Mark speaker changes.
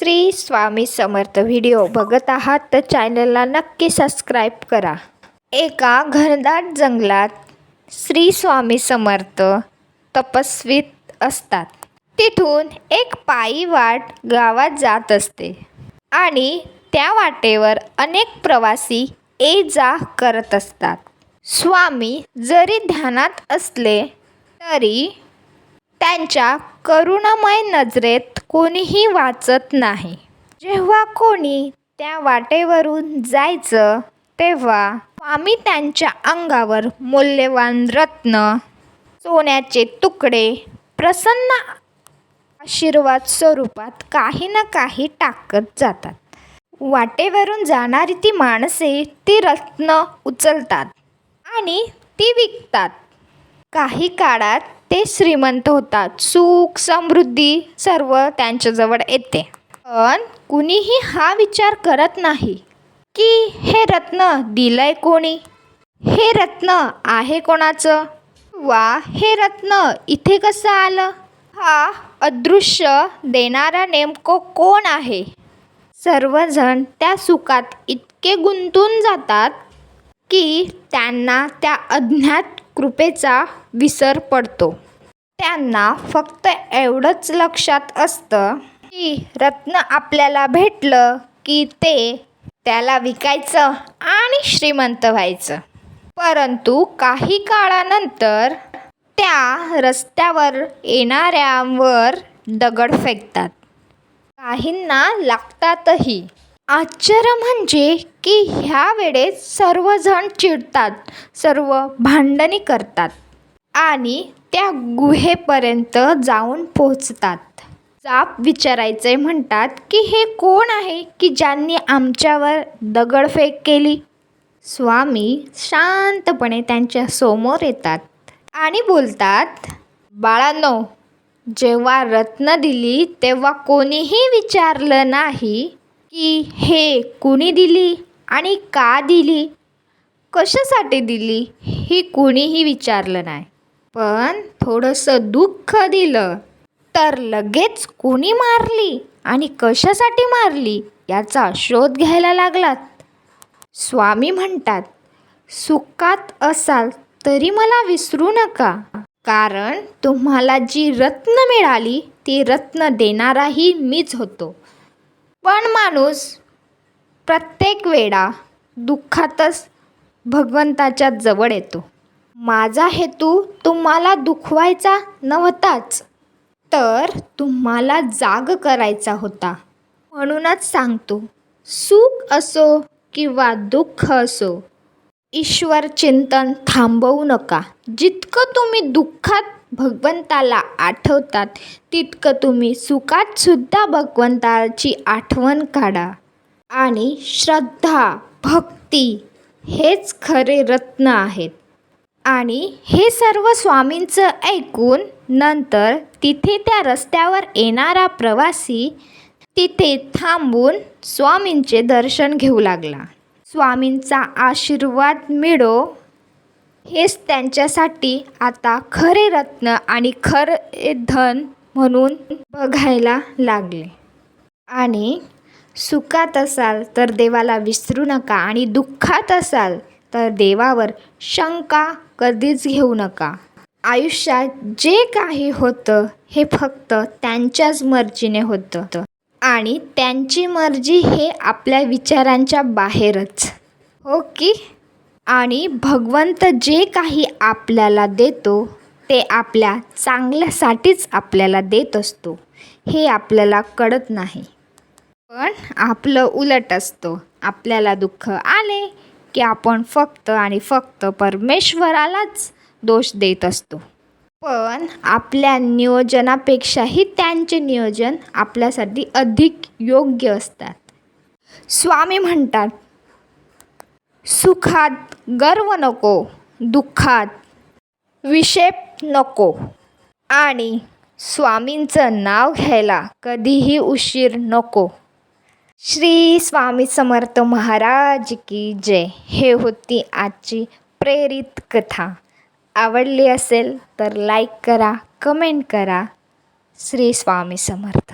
Speaker 1: Shri Swami Samarth video बघत आहात तर चॅनलला नक्की सबस्क्राईब करा. एका घनदाट जंगलात श्री स्वामी समर्थ तपस्वीत असतात. तिथून एक पायी वाट गावात जात असते आणि त्या वाटेवर अनेक प्रवासी ये जा करत असतात. स्वामी जरी ध्यानात असले तरी त्यांच्या करुणामय नजरेत कोणीही वाचत नाही. जेव्हा कोणी त्या वाटेवरून जायचं तेव्हा स्वामी त्यांच्या अंगावर मौल्यवान रत्न सोन्याचे तुकडे प्रसन्न आशीर्वाद स्वरूपात काही ना काही टाकत जातात. वाटेवरून जाणारी ती माणसे ती रत्न उचलतात आणि ती विकतात. काही काळात ते श्रीमंत होतात. सुख समृद्धी सर्व त्यांच्याजवळ येते. पण कुणीही हा विचार करत नाही की हे रत्न दिलंय कोणी? हे रत्न आहे कोणाचं? वा हे रत्न इथे कसं आलं? हा अदृश्य देणारा नेमकं कोण आहे? सर्वजण त्या सुखात इतके गुंतून जातात की त्यांना त्या अज्ञात कृपेचा विसर पडतो. त्यांना फक्त एवढंच लक्षात असतं की रत्न आपल्याला भेटलं की ते त्याला विकायचं आणि श्रीमंत व्हायचं. परंतु काही काळानंतर त्या रस्त्यावर येणाऱ्यांवर दगड फेकतात. काहींना लागतातही. आश्चर्य म्हणजे की ह्या वेळेस सर्वजण चिडतात सर्व भांडणी करतात आणि त्या गुहेपर्यंत जाऊन पोचतात जाप विचारायचे म्हणतात की हे कोण आहे की ज्यांनी आमच्यावर दगडफेक केली? स्वामी शांतपणे त्यांच्यासमोर येतात आणि बोलतात बाळांनो जेव्हा रत्न दिली तेव्हा कोणीही विचारलं नाही की हे कुणी दिली आणि का दिली? कशासाठी दिली? हे कुणीही विचारलं नाही. पण थोडंसं दुःख दिलं. तर लगेच कोणी मारली आणि कशासाठी मारली याचा शोध घ्यायला लागलात. स्वामी म्हणतात सुखात असाल तरी मला विसरू नका. कारण तुम्हाला जी रत्न मिळाली ती रत्न देणाराही मीच होतो. पण माणूस प्रत्येक वेळा दुःखातच भगवंताच्या जवळ येतो. माझा हेतू तुम्हाला दुखवायचा नव्हताच तर तुम्हाला जाग करायचा होता. म्हणूनच सांगतो सुख असो किंवा दुःख असो ईश्वर चिंतन थांबवू नका. जितकं तुम्ही दुःखात भगवंताला आठवतात. तितकं तुम्ही सुखात सुद्धा भगवंताची आठवण काढा. आणि श्रद्धा भक्ती हेच खरे रत्न आहेत. आणि हे सर्व स्वामींचं ऐकून नंतर तिथे त्या रस्त्यावर येणारा प्रवासी तिथे थांबून स्वामींचे दर्शन घेऊ लागला. स्वामींचा आशीर्वाद मिळो. हेच त्यांच्यासाठी आता खरे रत्न आणि खरे धन म्हणून बघायला लागले. आणि सुखात असाल तर देवाला विसरू नका आणि दुःखात असाल तर देवावर शंका कधीच घेऊ नका. आयुष्यात जे काही होतं हे फक्त त्यांच्याच मर्जीने होतं आणि त्यांची मर्जी हे आपल्या विचारांच्या बाहेरच. हो की? आणि भगवंत जे काही आपल्याला देतो ते आपल्या चांगल्यासाठीच आपल्याला देत असतो. हे आपल्याला कळत नाही. पण आपलं उलट असतं. आपल्याला दुःख आले की आपण फक्त आणि फक्त परमेश्वरालाच दोष देत असतो. पण आपल्या नियोजनापेक्षाही त्यांचे नियोजन आपल्यासाठी अधिक योग्य असतात. स्वामी म्हणतात सुखात गर्व नको दुःखात विक्षेप नको. आणि स्वामींचं नाव घ्यायला कधीही उशीर नको. श्री स्वामी समर्थ महाराज की जय. हे होती आजची प्रेरित कथा. आवडली असेल तर लाईक करा कमेंट करा. श्री स्वामी समर्थ.